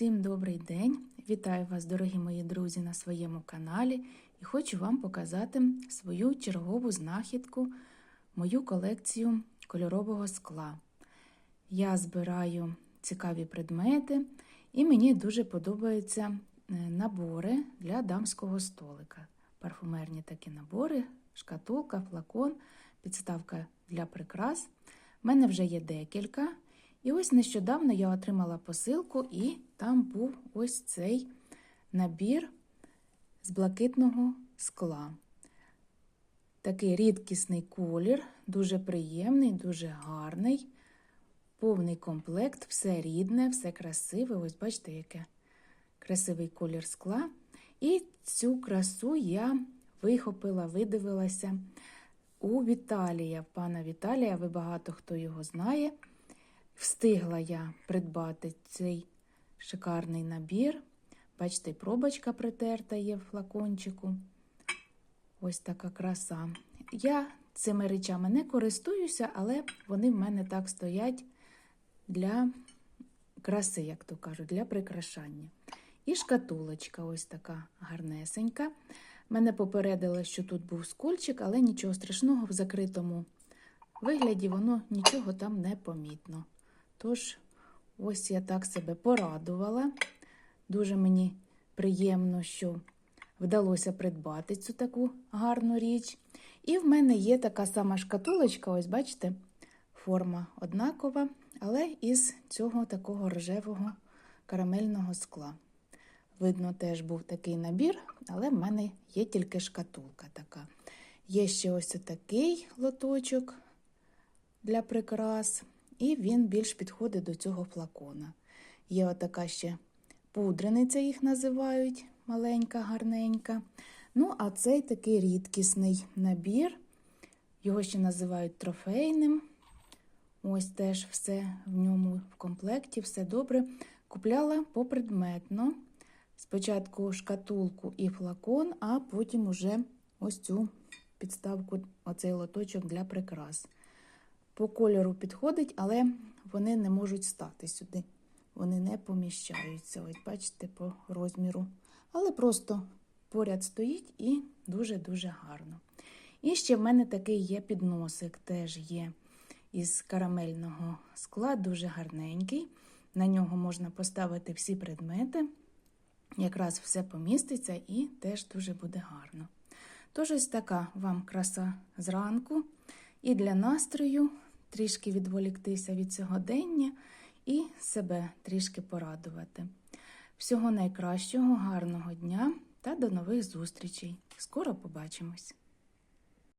Всім добрий день! Вітаю вас, дорогі мої друзі, на своєму каналі і хочу вам показати свою чергову знахідку, мою колекцію кольорового скла. Я збираю цікаві предмети, і мені дуже подобаються е, набори для дамського столика. Парфумерні такі набори, шкатулка, флакон, підставка для прикрас. У мене вже є декілька. І ось нещодавно я отримала посилку, і там був ось цей набір з блакитного скла. Такий рідкісний колір, дуже приємний, дуже гарний, повний комплект, все рідне, все красиве. Ось бачите, яке красивий колір скла. І цю красу я вихопила, видивилася у Віталія, пана Віталія. Ви багато хто його знає. Встигла я придбати цей шикарний набір. Бачите, пробочка притерта є в флакончику. Ось така краса. Я цими речами не користуюся, але вони в мене так стоять для краси, як то кажуть, для прикрашання. І шкатулочка ось така гарнесенька. Мене попередило, що тут був скольчик, але нічого страшного в закритому вигляді воно нічого там не помітно. Тож, ось я так себе порадувала. Дуже мені приємно, що вдалося придбати цю таку гарну річ. І в мене є така сама шкатулочка, ось бачите, форма однакова, але із цього такого рожевого карамельного скла. Видно, теж був такий набір, але в мене є тільки шкатулка така. Є ще ось такий лоточок для прикрас і він більш підходить до цього флакона. Є отака ще пудрениця, їх називають, маленька, гарненька. Ну, а цей такий рідкісний набір, його ще називають трофейним. Ось теж все в ньому в комплекті, все добре. Купляла попредметно. Спочатку шкатулку і флакон, а потім уже ось цю підставку, оцей лоточок для прикрас. По кольору підходить, але вони не можуть стати сюди. Вони не поміщаються. Ось, бачите, по розміру. Але просто поряд стоїть і дуже-дуже гарно. І ще в мене такий є підносик, теж є із карамельного скла, дуже гарненький. На нього можна поставити всі предмети. Якраз все поміститься і теж дуже буде гарно. Тож ось така вам краса зранку. І для настрою трішки відволіктися від сьогодення і себе трішки порадувати. Всього найкращого, гарного дня та до нових зустрічей! Скоро побачимось!